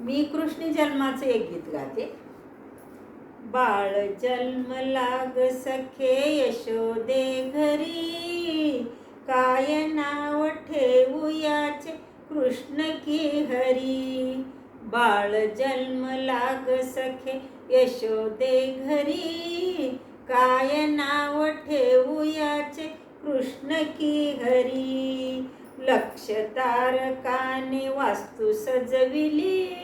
मी कृष्ण जन्माचं एक गीत गाते. बाळ जन्म लाग सखे यशोदे घरी. काय नाव ठेवू याचे कृष्ण की हरी. बाळ जन्म लाग सखे यशोदे घरी. काय नाव ठेवू याचे कृष्ण की हरी. लक्ष तारकाने वास्तू सजविली.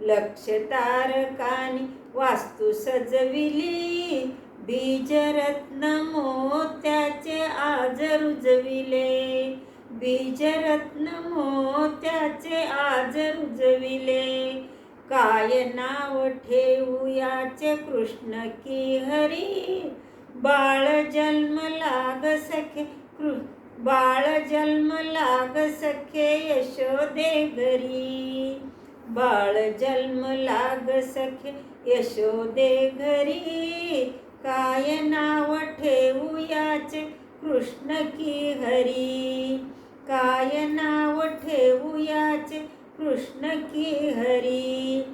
लक्ष तारकाने वास्तू सजविली. बीजरत्न मोत्याचे आज रुजविले. बीजरत्न मोत्याचे आज रुजविले. काय नाव ठेवू याचे कृष्ण की हरी? बाळ जन्म लाग सखे कृ बाळ जन्म लाग सखे यशोदे घरी बाळ जन्म लाग सखे यशोदे घरी काय नाव ठेवू याचे कृष्ण की हरी. काय नाव ठेवू याचे कृष्ण की हरी.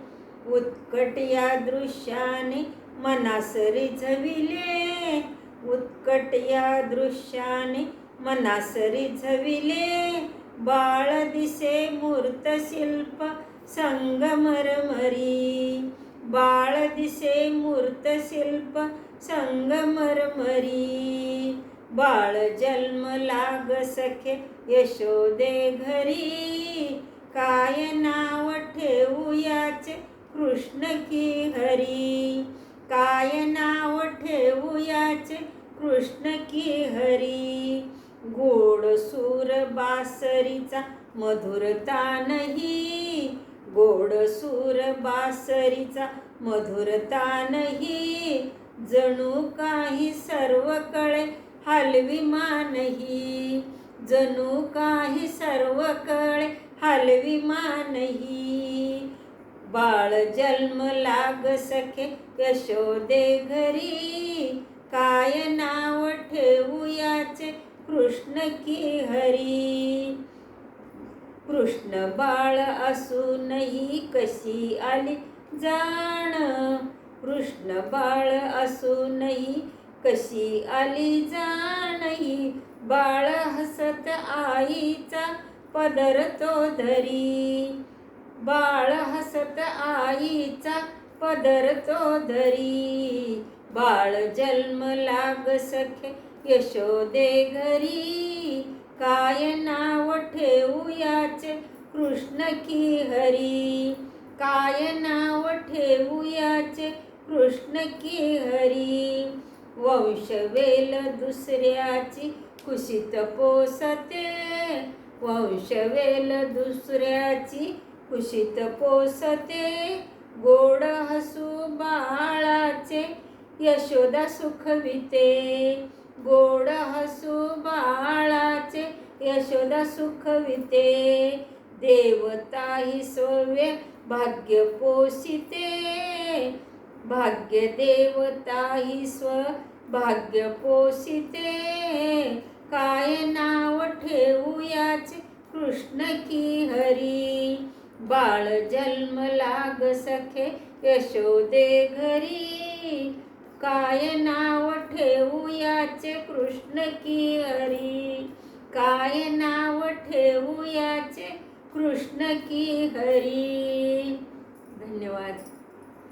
उत्कट या दृश्याने मनासरी रिझविले उत्कट या दृश्याने मनासरी झविले बाळ दिसे मूर्त शिल्प संगमरमरी बाळ दिसे मूर्त शिल्प संगमरमरी बाळ जन्म लाग सखे यशोदे घरी. काय नाव ठेवू याचे कृष्ण की हरी. काय नाव ठेवू याचे कृष्ण की हरी. गोड सूर बासरीचा मधुर नाही गोड सूर बासरीचा मधुरता नाही जणू काही सर्व कळे हलवी मानही. जणू काही सर्व कळे हलवी मानही. बाळ जन्म लाग सखे यशोदे घरी. काय नाव ठेवू कृष्ण की हरी। कृष्ण बाळ असूनही कशी आली जाण? कृष्ण बाळ असूनही कशी आली जाणही बाळ हसत आईचा पदर तो धरी। बाळ हसत आईचा पदर तो धरी। बाळ जन्म लाग सखे यशोदे घरी. काय नाव ठेवू याचे कृष्ण की हरी. काय नाव ठेवू याचे कृष्ण की हरी. वंशवेल दुसऱ्याची कुशीत पोसते. वंशवेल दुसऱ्याची कुशीत पोसते. गोड हसू बाळाचे यशोदा सुखविते. गोड हसू बाळाचे यशोदा सुखविते देवता ही सोव्य भाग्य पोषिते. भाग्य देवता ही स्व भाग्य पोषिते. काय नाव ठेवू याचे कृष्ण की हरी? बाळ जन्म लाग सखे यशोदे घरी. काय नाव ठेवू याचे कृष्ण की हरी काय नाव ठेवू याचे कृष्ण की हरी धन्यवाद.